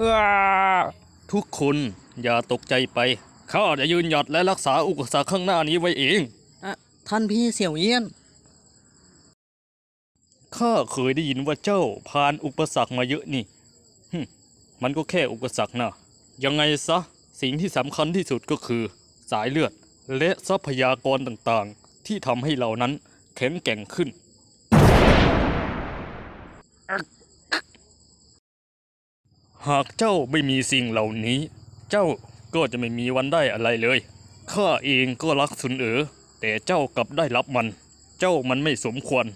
อ้าทุกคนอย่าตกใจไป ข้าจะยืนหยัดและรักษาอุปสรรคข้างหน้านี้ไว้เองอะท่านพี่เสี่ยวเอี้ยน ข้าเคยได้ยินว่าเจ้าผ่านอุปสรรคมาเยอะนี่หึมันก็แค่อุปสรรคนะ ยังไงซะ สิ่งที่สำคัญที่สุดก็คือ สายเลือด และทรัพยากรต่างๆ ที่ทำให้เรานั้นแข็งแกร่งขึ้น หากเจ้าไม่มีสิ่งเหล่านี้ เจ้าก็จะไม่มีวันได้อะไรเลย ข้าเองก็รักสุนเอ๋อแต่เจ้ากลับได้รับมัน เจ้ามันไม่สมควร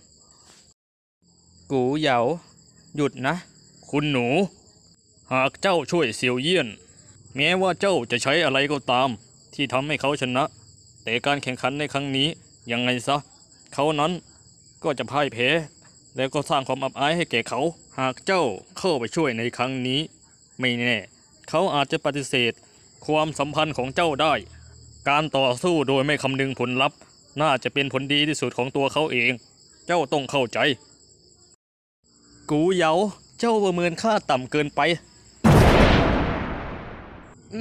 กูเหยาหยุดนะ คุณหนู หากเจ้าช่วยเซียวเยี่ยน แม้ว่าเจ้าจะใช้อะไรก็ตาม ที่ทำให้เขาชนะ แต่การแข่งขันในครั้งนี้ยังไงซะ เขานั้นก็จะพ่ายแพ้ แล้วก็สร้างความอับอายให้แก่เขา หากเจ้าเข้าไปช่วยในครั้งนี้ ไม่แน่ เขาอาจจะปฏิเสธ ความสัมพันธ์ของเจ้าได้ การต่อสู้โดยไม่คำนึงผลลัพธ์ น่าจะเป็นผลดีที่สุดของตัวเขาเอง เจ้าต้องเข้าใจ กูเหยาเจ้าประเมินค่าต่ำเกินไป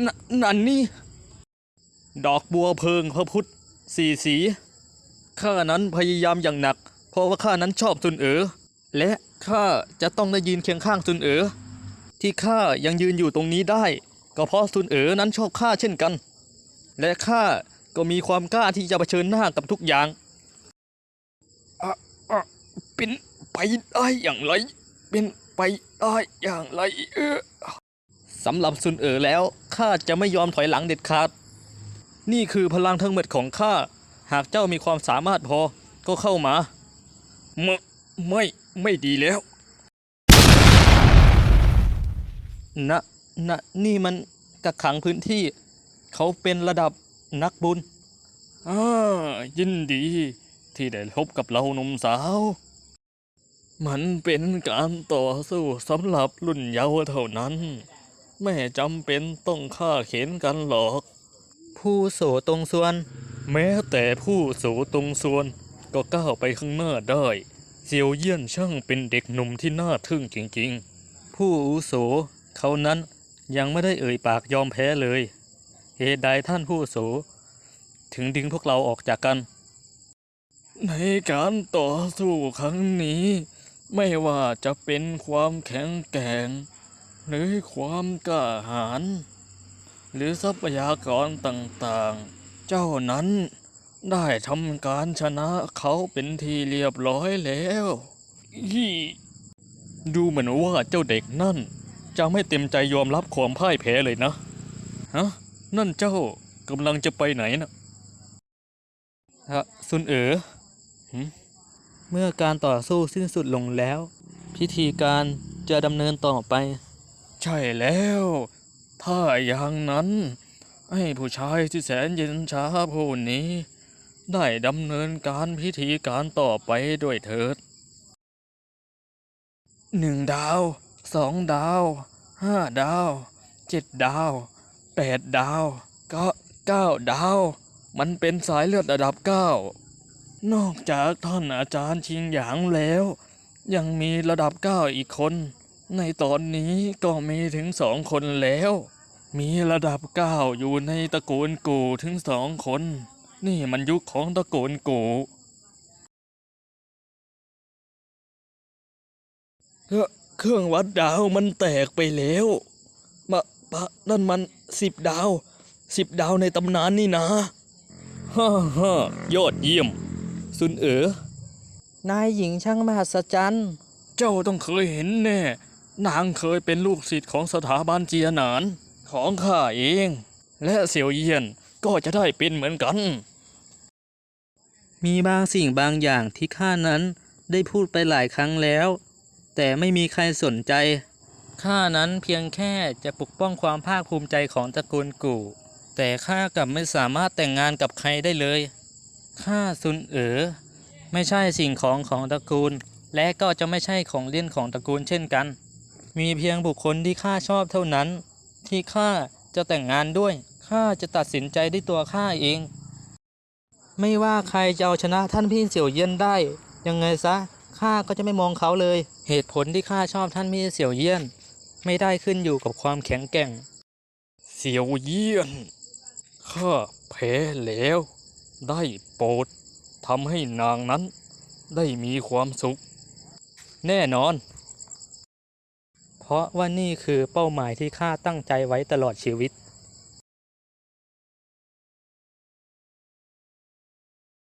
นนั่นนี่ ดอกบัวเพิงพระพุทธสีสี ข้านั้นพยายามอย่างหนัก เพราะว่าข้านั้นชอบซุนเอ๋อและข้าจะต้องได้ยืนเคียงข้างซุนเอ๋อ ที่ข้ายังยืนอยู่ตรงนี้ได้ ก็เพราะซุนเอ๋อนั้นชอบข้าเช่นกัน และข้าก็มีความกล้าที่จะเผชิญหน้ากับทุกอย่างอะอะเป็นไปได้อย่างไร เป็นไปได้อย่างไรเออสำหรับซุนเอ๋อแล้วข้าจะไม่ยอมถอยหลังเด็ดขาด นี่คือพลังทั้งหมดของข้า หากเจ้ามีความสามารถพอก็เข้ามา ไม่ไม่ไม่ดีแล้ว นะนะนี่มันกักขังพื้นที่ เขาเป็นระดับนักบุญอายินดี ที่ได้พบกับเราหนุ่มสาว มันเป็นการต่อสู้สำหรับรุ่นเยาว์เท่านั้น ไม่จำเป็นต้องฆ่าเข็นกันหรอก ผู้โสตรงส่วน แม้แต่ผู้โสตรงส่วน ก็ก้าวไปข้างหน้าได้ เซียวเยี่ยนช่างเป็นเด็กหนุ่มที่น่าทึ่งจริงๆ ผู้อุโส เขานั้นยังไม่ได้เอ่ยปากยอมแพ้เลย เหตุใดท่านผู้อาวุโส ถึงดึงพวกเราออกจากกันๆในการต่อสู้ครั้งนี้ ไม่ว่าจะเป็นความแข็งแกร่ง หรือความกล้าหาญหรือทรัพยากรต่างๆ เจ้านั้นได้ทำการชนะเขาเป็นทีเรียบร้อยแล้วยี่ดูเหมือนว่าเจ้าเด็กนั่น จะไม่เต็มใจยอมรับความพ่ายแพ้เลยนะ ฮะ นั่นเจ้ากำลังจะไปไหนนะฮะซุนเอ๋อเมื่อการต่อสู้สิ้นสุดลงแล้ว พิธีการจะดำเนินต่อไป ใช่แล้ว ถ้าอย่างนั้นให้ผู้ชายที่แสนเย็นช้าผู้นี้ ได้ดำเนินการพิธีการต่อไปด้วยเถิดหนึ่งดาว สองดาวห้าดาวเจ็ดดาวแปดดาวก็เก้าดาว มันเป็นสายเลือดระดับเก้านอกจากท่านอาจารย์ชิงหยางแล้ว ยังมีระดับเก้าอีกคน ในตอนนี้ก็มีถึงสองคนแล้ว มีระดับเก้าอยู่ในตระกูลกูถึงสองคน นี่มันยุคของตระกูลกูเฮ้ เครื่องวัดดาวมันแตกไปแล้วมะปะนั่นมันสิบดาวสิบดาวในตำนานนี่นะฮ่าฮ่ายอดเยี่ยม ซุนเอ๋อนายหญิงช่างมหัศจรรย์ เจ้าต้องเคยเห็นแน่ นางเคยเป็นลูกศิษย์ของสถาบันเจียหนานของข้าเอง และเสี่ยวเยียนก็จะได้เป็นเหมือนกัน มีบางสิ่งบางอย่างที่ข้านั้นได้พูดไปหลายครั้งแล้ว แต่ไม่มีใครสนใจ ข้านั้นเพียงแค่จะปกป้องความภาคภูมิใจของตระกูลกู่ แต่ข้ากลับไม่สามารถแต่งงานกับใครได้เลย ข้าซุนเอ๋อไม่ใช่สิ่งของของตระกูล และก็จะไม่ใช่ของเล่นของตระกูลเช่นกัน มีเพียงบุคคลที่ข้าชอบเท่านั้น ที่ข้าจะแต่งงานด้วย ข้าจะตัดสินใจด้วยตัวข้าเอง ไม่ว่าใครจะเอาชนะท่านพี่เสี่ยวเยี่ยนได้ ยังไงซะ ข้าก็จะไม่มองเขาเลย เหตุผลที่ข้าชอบท่านพี่เสี่ยวเยี่ยน ไม่ได้ขึ้นอยู่กับความแข็งแกร่ง เสียวเยี่ยนข้าแพ้แล้ว ได้โปรดทำให้นางนั้น ได้มีความสุข แน่นอน เพราะว่านี่คือเป้าหมายที่ข้าตั้งใจไว้ตลอดชีวิต